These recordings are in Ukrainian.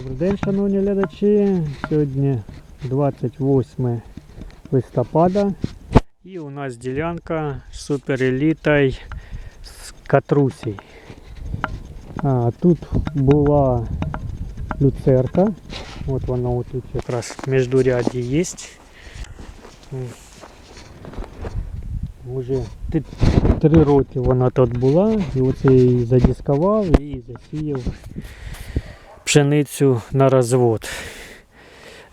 Добрий день, шановні глядачі. Сьогодні 28 листопада. І у нас ділянка з суперелітай з катрусій. А, тут була люцерка. От вона от тут якраз міждуряді є. М. Уже ти- три роки вона тут була, і оце я її задіскував і засіяв пшеницю на розвод.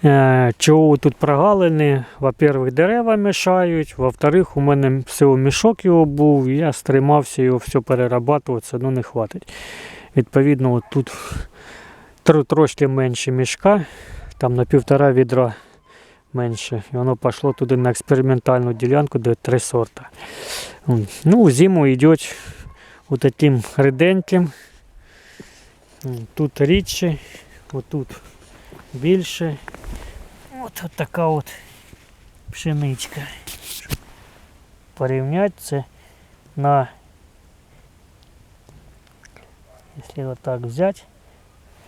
Е, Чого тут прогалини? Во-первых, дерева мішають, во-вторых, у мене всього мішок його був, я стримався його все перерабатувати, одно не хватить. Відповідно, от тут трошки менше мішка, там на півтора відра менше. І воно пішло туди на експериментальну ділянку, де три сорта. Ну, зиму йде отаким реденьким. Тут рідше, отут більше. От, от така от пшеничка. Порівняти це на, якщо отак взяти,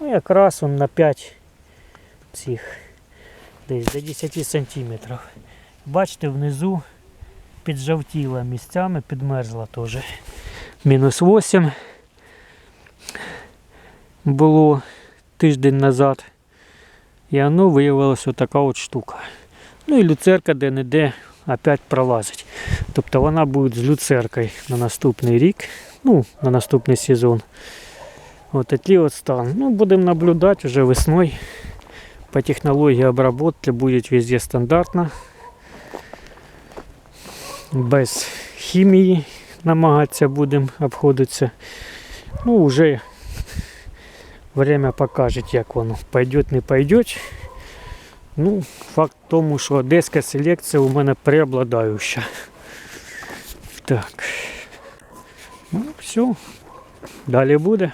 ну якраз он на 5 цих, десь до 10 сантиметрів. Бачите, внизу піджавтіла місцями, підмерзла теж. Мінус 8 було тиждень назад. І воно виявилося така от штука. Ну і люцерка де-не-де опять пролазить. Тобто вона буде з люцеркою на наступний рік, ну, на наступний сезон. От такий от стан. Ну, будемо наблюдати вже весною. По технології обработки буде везде стандартно. Без хімії намагатися будемо обходитися. Ну, вже время покаже, як воно пойде, не пойде. Ну, факт в тому, що одеська селекція у мене преобладающа. Так. Ну, все. Далі буде.